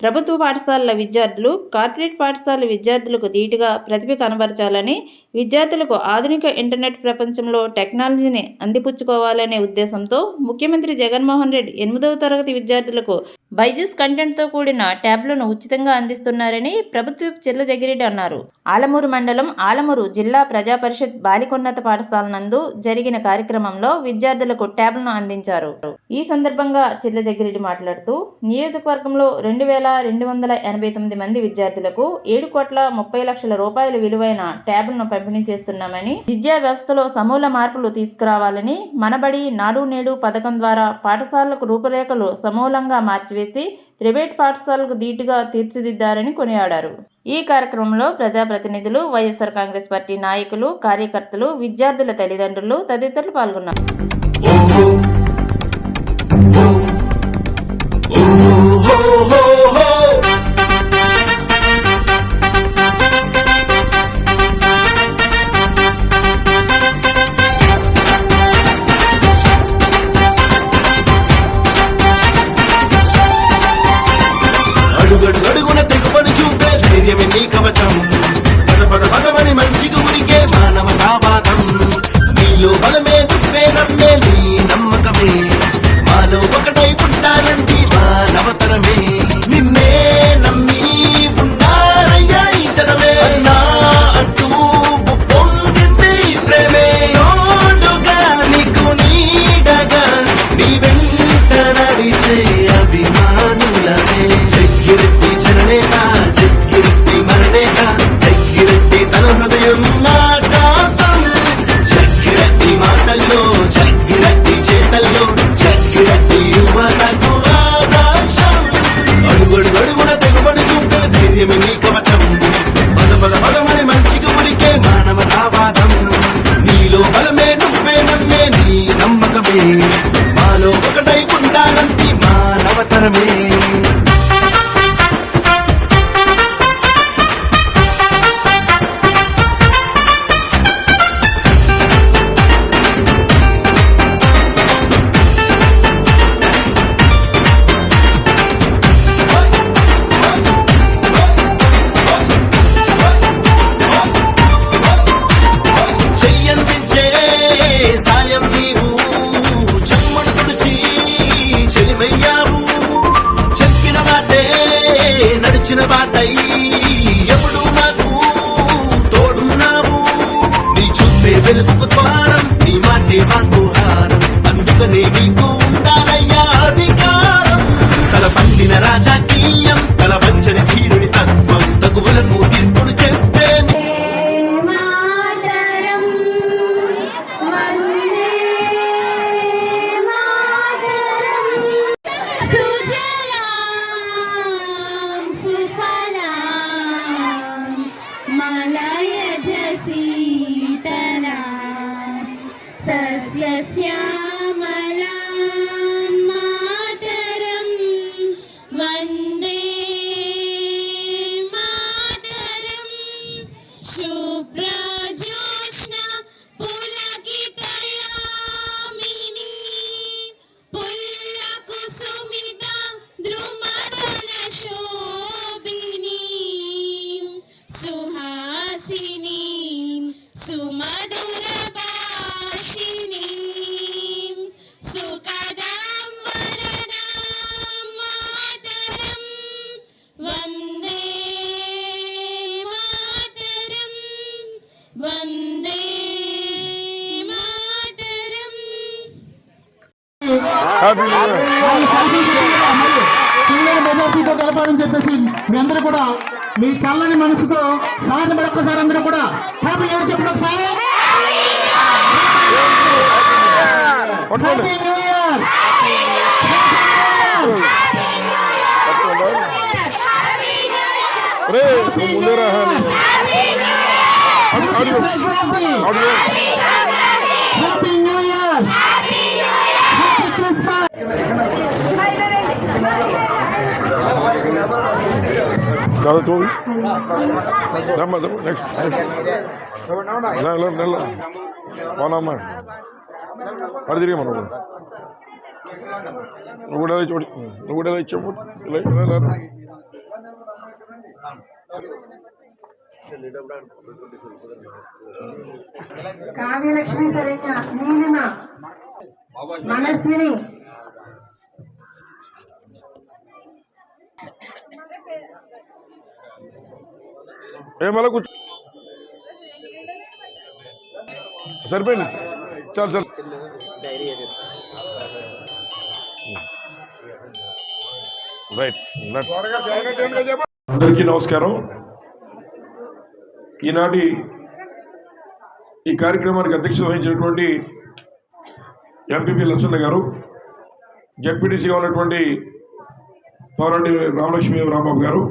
ప్రభుత్వ పాఠశాలల విద్యార్థులు కార్పొరేట్ పాఠశాల విద్యార్థులకు ధీటుగా ప్రతిభ కనబరచాలని విద్యార్థులకు ఆధునిక ఇంటర్నెట్ ప్రపంచంలో టెక్నాలజీని అందిపుచ్చుకోవాలనే ఉద్దేశంతో ముఖ్యమంత్రి జగన్మోహన్ రెడ్డి ఎనిమిదవ తరగతి విద్యార్థులకు బైజూస్ కంటెంట్తో కూడిన ట్యాబ్లను ఉచితంగా అందిస్తున్నారని ప్రభుత్వ చిల్ల జగిరెడ్డి అన్నారు. ఆలమూరు మండలం ఆలమూరు జిల్లా ప్రజా పరిషత్ బాలికోన్నత పాఠశాల నందు జరిగిన కార్యక్రమంలో విద్యార్థులకు ట్యాబ్లను అందించారు. ఈ సందర్భంగా చిల్ల జగ్గిరెడ్డి మాట్లాడుతూ నియోజకవర్గంలో రెండు వేల రెండు వందల ఎనభై తొమ్మిది మంది విద్యార్థులకు ఏడు కోట్ల ముప్పై లక్షల రూపాయల విలువైన ట్యాబ్లను పంపిణీ చేస్తున్నామని విద్యా వ్యవస్థలో సమూల మార్పులు తీసుకురావాలని మనబడి నాడు నేడు పథకం ద్వారా పాఠశాలలకు రూపురేఖలు సమూలంగా మార్చివేసి ప్రైవేట్ పాఠశాలకు ధీటుగా తీర్చిదిద్దారని కొనియాడారు. ఈ కార్యక్రమంలో ప్రజాప్రతినిధులు వైఎస్ఆర్ కాంగ్రెస్ పార్టీ నాయకులు కార్యకర్తలు విద్యార్థుల తల్లిదండ్రులు తదితరులు పాల్గొన్నారు. కవచం పద పద పదవని మంచి ఎప్పుడు నాకు తోడున్నావు? నీ చూసే వెలుగుకు ద్వారం నీ మాటే మాకు హారం. అందుకనే నీకు ఉండాలయ్యా అధికారం. తల పండిన రాజాకి మెజార్టీతో గెలపాలని చెప్పేసి మీ అందరూ కూడా మీ చల్లని మనసుతో సార్ మరొకసారి అందరూ కూడా హ్యాపీ ఇయర్ చెప్పండి ఒకసారి happy new year happy new year happy Christmas Cada tú. Dame, dame, next. నెల నెల అవునమ్మా అడి తిరిగి మనం నువ్వు కూడా చోటు నువ్వు కూడా ఇచ్చావు కావ్యలక్ష్మి శరణ్య నీలిమ మనస్విని ఏ కూర్చో. సరిపోయింది. చాలు చాలు. రైట్ అందరికీ నమస్కారం. ఈనాటి ఈ కార్యక్రమానికి అధ్యక్షత వహించినటువంటి ఎంపీపీ లక్ష్మణ గారు జడ్పీటీసీగా ఉన్నటువంటి పౌరండి రామలక్ష్మి రాంబాబు గారు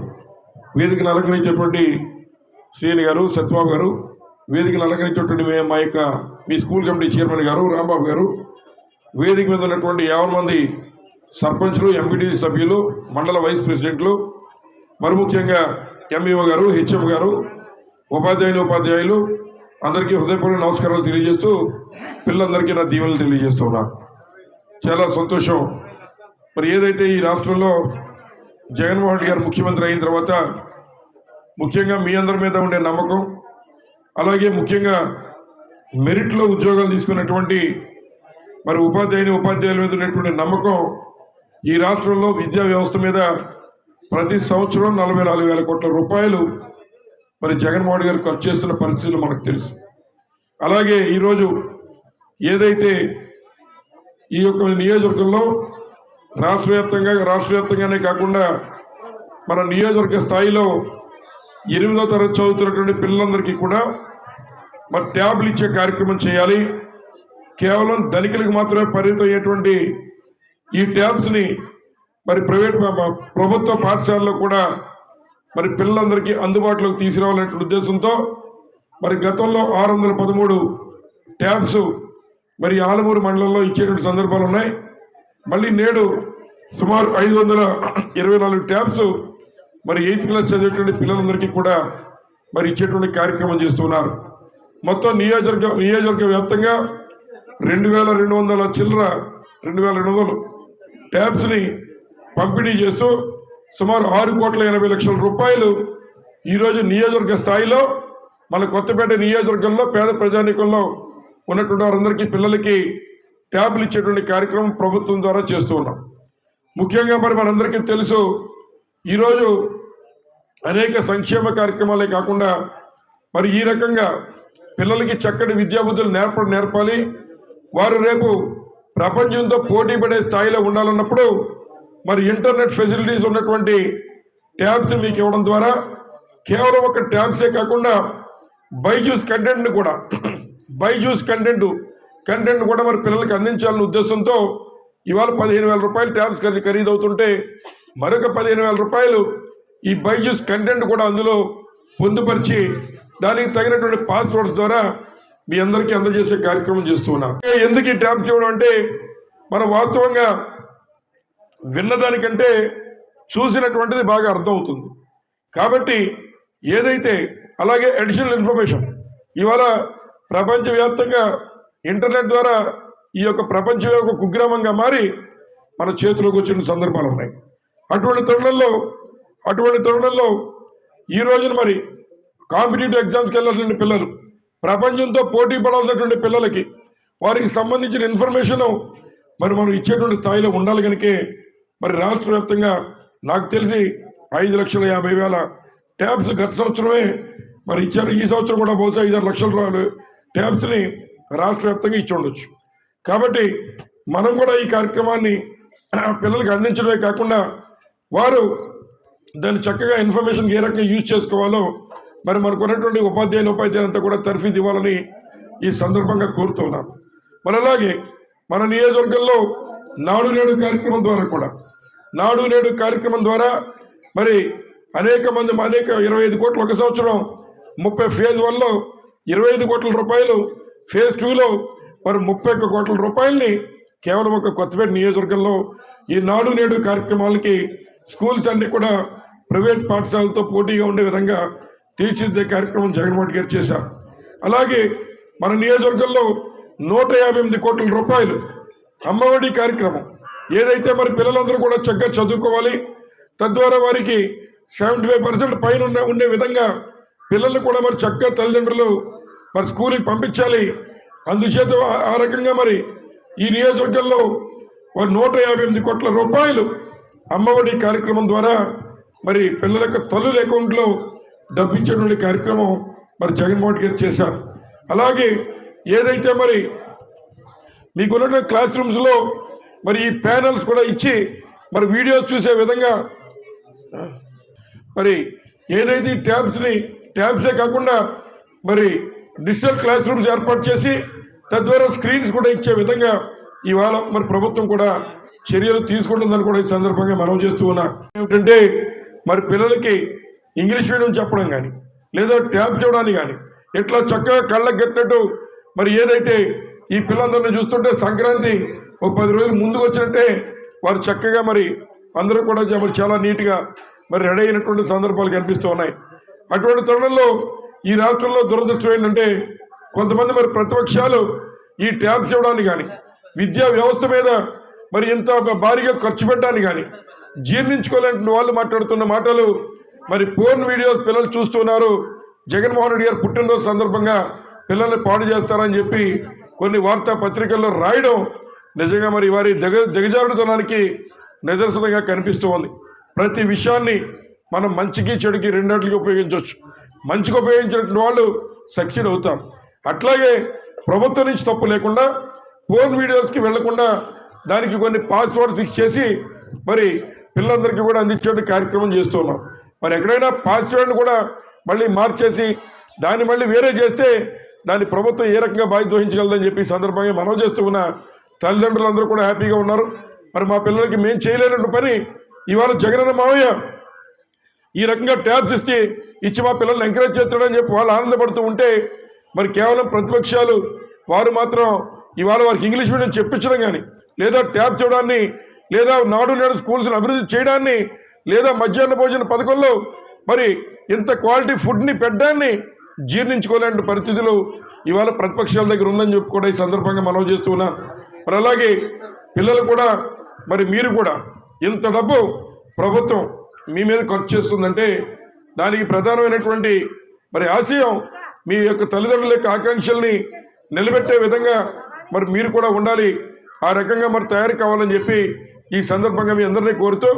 వేదికను అలంకరించినటువంటి శ్రీని గారు సత్యబాబు గారు వేదికను అలంకరించినటువంటి మేము మా యొక్క మీ స్కూల్ కమిటీ చైర్మన్ గారు రాంబాబు గారు వేదిక మీద ఉన్నటువంటి యాభై మంది సర్పంచ్లు ఎంపీటీసీ సభ్యులు మండల వైస్ ప్రెసిడెంట్లు మరి ముఖ్యంగా ఎంఈఓ గారు హెచ్ఎం గారు ఉపాధ్యాయులు ఉపాధ్యాయులు అందరికీ హృదయపూర్వక నమస్కారాలు తెలియజేస్తూ పిల్లలందరికీ నా దీవెనలు తెలియజేస్తున్నా చాలా సంతోషం. మరి ఏదైతే ఈ రాష్ట్రంలో జగన్మోహన్ రెడ్డి గారు ముఖ్యమంత్రి అయిన తర్వాత ముఖ్యంగా మీ అందరి మీద ఉండే నమ్మకం అలాగే ముఖ్యంగా మెరిట్లో ఉద్యోగాలు తీసుకున్నటువంటి మరి ఉపాధ్యాయుని ఉపాధ్యాయుల మీద ఉన్నటువంటి నమ్మకం ఈ రాష్ట్రంలో విద్యా వ్యవస్థ మీద ప్రతి సంవత్సరం నలభై నాలుగు వేల కోట్ల రూపాయలు మరి జగన్మోహన్ గారు ఖర్చు చేస్తున్న పరిస్థితులు మనకు తెలుసు. అలాగే ఈరోజు ఏదైతే ఈ యొక్క నియోజకవర్గంలో రాష్ట్ర వ్యాప్తంగా రాష్ట్ర వ్యాప్తంగానే కాకుండా మన నియోజకవర్గ స్థాయిలో ఎనిమిదో తరగతి చదువుతున్నటువంటి పిల్లలందరికీ కూడా మరి ట్యాబ్లు ఇచ్చే కార్యక్రమం చేయాలి. కేవలం ధనికులకు మాత్రమే పరిమితం అయ్యేటువంటి ఈ ట్యాబ్స్ని మరి ప్రైవేట్ ప్రభుత్వ పాఠశాలలో కూడా మరి పిల్లలందరికీ అందుబాటులోకి తీసుకురావాలనే ఉద్దేశంతో మరి గతంలో ఆరు వందల పదమూడు ట్యాబ్స్ మరి ఆలమూరు మండలంలో ఇచ్చేటువంటి సందర్భాలు ఉన్నాయి. మళ్ళీ నేడు సుమారు ఐదు వందల ఇరవై నాలుగు ట్యాబ్స్ మరి ఎయిత్ క్లాస్ చదివేటువంటి పిల్లలందరికీ కూడా మరి ఇచ్చేటువంటి కార్యక్రమం చేస్తున్నారు మొత్తం నియోజకవర్గ నియోజకవర్గ వ్యాప్తంగా రెండు వేల రెండు వందల చిల్లర రెండు వేల రెండు వందలు ట్యాబ్స్ని పంపిణీ చేస్తూ సుమారు ఆరు కోట్ల ఎనభై లక్షల రూపాయలు ఈరోజు నియోజకవర్గ స్థాయిలో మన కొత్తపేట నియోజకవర్గంలో పేద ప్రజానీకంలో ఉన్నటువంటి వారందరికీ పిల్లలకి ట్యాబ్లు ఇచ్చేటువంటి కార్యక్రమం ప్రభుత్వం ద్వారా చేస్తూ ఉన్నాం. ముఖ్యంగా మరి మనందరికీ తెలుసు ఈరోజు అనేక సంక్షేమ కార్యక్రమాలే కాకుండా మరి ఈ రకంగా పిల్లలకి చక్కటి విద్యాబుద్ధులు నేర్ప నేర్పాలి. వారు రేపు ప్రపంచంతో పోటీ పడే స్థాయిలో ఉండాలన్నప్పుడు మరి ఇంటర్నెట్ ఫెసిలిటీస్ ఉన్నటువంటి ట్యాబ్స్ మీకు ఇవ్వడం ద్వారా కేవలం ఒక ట్యాబ్సే కాకుండా బైజూస్ కంటెంట్ని కూడా బైజూస్ కంటెంట్ కంటెంట్ కూడా మరి పిల్లలకి అందించాలనే ఉద్దేశంతో ఇవాళ పదిహేను వేల రూపాయలు ట్యాబ్స్ ఖరీ ఖరీదు అవుతుంటే మరొక పదిహేను వేల రూపాయలు ఈ బైజూస్ కంటెంట్ కూడా అందులో పొందుపరిచి దానికి తగినటువంటి పాస్వర్డ్స్ ద్వారా మీ అందరికీ అందజేసే కార్యక్రమం చేస్తూ ఉన్నాం. ఎందుకు ఈ ట్యాబ్స్ ఇవ్వడం అంటే మనం వాస్తవంగా విన్నదానికంటే చూసినటువంటిది బాగా అర్థమవుతుంది. కాబట్టి ఏదైతే అలాగే అడిషనల్ ఇన్ఫర్మేషన్ ఇవాళ ప్రపంచవ్యాప్తంగా ఇంటర్నెట్ ద్వారా ఈ యొక్క ప్రపంచం యొక్క కుగ్రామంగా మారి మన చేతిలోకి వచ్చిన సందర్భాలు ఉన్నాయి. అటువంటి తరుణంలో అటువంటి తరుణంలో ఈ రోజున మరి కాంపిటేటివ్ ఎగ్జామ్స్కి వెళ్ళాల్సిన పిల్లలు ప్రపంచంతో పోటీ పడాల్సినటువంటి పిల్లలకి వారికి సంబంధించిన ఇన్ఫర్మేషన్ మరి మనం ఇచ్చేటువంటి స్థాయిలో ఉండాలి కనుకే మరి రాష్ట్ర వ్యాప్తంగా నాకు తెలిసి ఐదు లక్షల యాభై వేల ట్యాబ్స్ గత సంవత్సరమే మరి ఇచ్చారు. ఈ సంవత్సరం కూడా బహుశా ఐదారు లక్షల రూపాయలు ట్యాబ్స్ని రాష్ట్ర వ్యాప్తంగా ఇచ్చి ఉండొచ్చు. కాబట్టి మనం కూడా ఈ కార్యక్రమాన్ని పిల్లలకు అందించడమే కాకుండా వారు దాన్ని చక్కగా ఇన్ఫర్మేషన్ ఏ రకంగా యూజ్ చేసుకోవాలో మరి మనకు ఉన్నటువంటి ఉపాధ్యాయులు ఉపాధ్యాయులంతా కూడా తర్ఫీదు ఇవ్వాలని ఈ సందర్భంగా కోరుతున్నాం మరి అలాగే మన నియోజకవర్గంలో నాడు నేడు కార్యక్రమం ద్వారా కూడా నాడు నేడు కార్యక్రమం ద్వారా మరి అనేక మంది అనేక ఇరవై ఐదు కోట్లు ఒక సంవత్సరం ముప్పై ఫేజ్ వన్లో ఇరవై ఐదు కోట్ల రూపాయలు ఫేజ్ టూలో మరి ముప్పై ఒక్క కోట్ల రూపాయల్ని కేవలం ఒక కొత్తపేట నియోజకవర్గంలో ఈ నాడు నేడు కార్యక్రమాలకి స్కూల్స్ అన్ని కూడా ప్రైవేట్ పాఠశాలతో పోటీగా ఉండే విధంగా తీర్చిదిద్దే కార్యక్రమం జగన్మోహన్ గారు చేశారు. అలాగే మన నియోజకవర్గంలో నూట యాభై ఎనిమిది కోట్ల రూపాయలు అమ్మఒడి కార్యక్రమం ఏదైతే మరి పిల్లలందరూ కూడా చక్కగా చదువుకోవాలి తద్వారా వారికి సెవెంటీ ఫైవ్ పర్సెంట్ పైన ఉండే విధంగా పిల్లల్ని కూడా మరి చక్కగా తల్లిదండ్రులు మరి స్కూల్కి పంపించాలి. అందుచేత ఆ- రకంగా మరి ఈ నియోజకవర్గంలో నూట యాభై ఎనిమిది కోట్ల రూపాయలు అమ్మఒడి కార్యక్రమం ద్వారా మరి పిల్లల యొక్క తల్లుల అకౌంట్లో డబ్బు ఇచ్చేటువంటి కార్యక్రమం మరి జగన్మోహన్ గారు చేశారు. అలాగే ఏదైతే మరి మీకున్న క్లాస్ రూమ్స్లో మరి ఈ ప్యానల్స్ కూడా ఇచ్చి మరి వీడియోస్ చూసే విధంగా మరి ఏదైతే ఈ ట్యాబ్స్ని ట్యాబ్సే కాకుండా మరి డిజిటల్ క్లాస్ రూమ్స్ ఏర్పాటు చేసి తద్వారా స్క్రీన్స్ కూడా ఇచ్చే విధంగా ఇవాళ మరి ప్రభుత్వం కూడా చర్యలు తీసుకుంటుందని కూడా ఈ సందర్భంగా మనం చేస్తూ ఉన్నాం. ఏమిటంటే మరి పిల్లలకి ఇంగ్లీష్ మీడియం చెప్పడం కానీ లేదా ట్యాబ్స్ ఇవ్వడానికి కానీ ఇట్లా చక్కగా కళ్ళకు కట్టినట్టు మరి ఏదైతే ఈ పిల్లలందరినీ చూస్తుంటే సంక్రాంతి ఒక పది రోజులు ముందుకు వచ్చినట్టే వారు చక్కగా మరి అందరూ కూడా మరి చాలా నీట్గా మరి రెడీ అయినటువంటి సందర్భాలు కనిపిస్తూ ఉన్నాయి. అటువంటి తరుణంలో ఈ రాష్ట్రంలో దురదృష్టం ఏంటంటే కొంతమంది మరి ప్రతిపక్షాలు ఈ ట్యాబ్స్ ఇవ్వడానికి కానీ విద్యా వ్యవస్థ మీద మరి ఇంత భారీగా ఖర్చు పెట్టడానికి కానీ జీర్ణించుకోలేని వాళ్ళు మాట్లాడుతున్న మాటలు మరి పోర్న్ వీడియోస్ పిల్లలు చూస్తున్నారు. జగన్మోహన్ రెడ్డి గారు పుట్టినరోజు సందర్భంగా పిల్లల్ని పాడు చేస్తారని చెప్పి కొన్ని వార్తా పత్రికల్లో రాయడం నిజంగా మరి వారి దిగ దిగజారుడుతనానికి నిదర్శనంగా కనిపిస్తూ ఉంది. ప్రతి విషయాన్ని మనం మంచికి చెడుకి రెండాటికి ఉపయోగించవచ్చు. మంచికి ఉపయోగించినటువంటి వాళ్ళు సక్సీడ్ అవుతాం. అట్లాగే ప్రభుత్వం నుంచి తప్పు లేకుండా ఫోన్ వీడియోస్కి వెళ్ళకుండా దానికి కొన్ని పాస్వర్డ్ ఫిక్స్ చేసి మరి పిల్లలందరికీ కూడా అందించే కార్యక్రమం చేస్తున్నాం మరి ఎక్కడైనా పాస్వర్డ్ కూడా మళ్ళీ మార్చేసి దాన్ని మళ్ళీ వేరే చేస్తే దాన్ని ప్రభుత్వం ఏ రకంగా బాధ్యత వహించగలదని చెప్పి సందర్భంగా మనం చేస్తూ ఉన్న తల్లిదండ్రులందరూ కూడా హ్యాపీగా ఉన్నారు. మరి మా పిల్లలకి మేము చేయలేనటువంటి పని ఇవాళ జగనన్న మావయ్య ఈ రకంగా ట్యాబ్స్ ఇస్తే ఇచ్చి మా పిల్లల్ని ఎంకరేజ్ చేస్తాడని చెప్పి వాళ్ళు ఆనందపడుతూ ఉంటే మరి కేవలం ప్రతిపక్షాలు వారు మాత్రం ఇవాళ వారికి ఇంగ్లీష్ మీడియం చెప్పించడం కానీ లేదా ట్యాబ్స్ ఇవ్వడాన్ని లేదా నాడు నేడు స్కూల్స్ని అభివృద్ధి చేయడాన్ని లేదా మధ్యాహ్న భోజన పథకంలో మరి ఇంత క్వాలిటీ ఫుడ్ని పెట్టడాన్ని జీర్ణించుకోలేని పరిస్థితులు ఇవాళ ప్రతిపక్షాల దగ్గర ఉందని చెప్పి కూడా ఈ సందర్భంగా మనం చేస్తూ ఉన్నాం. మరి అలాగే పిల్లలు కూడా మరి మీరు కూడా ఇంత డబ్బు ప్రభుత్వం మీ మీద ఖర్చు చేస్తుందంటే దానికి ప్రధానమైనటువంటి మరి ఆశయం మీ యొక్క తల్లిదండ్రుల యొక్క ఆకాంక్షల్ని నిలబెట్టే విధంగా మరి మీరు కూడా ఉండాలి. ఆ రకంగా మరి తయారు కావాలని చెప్పి ఈ సందర్భంగా మీ అందరినీ కోరుతూ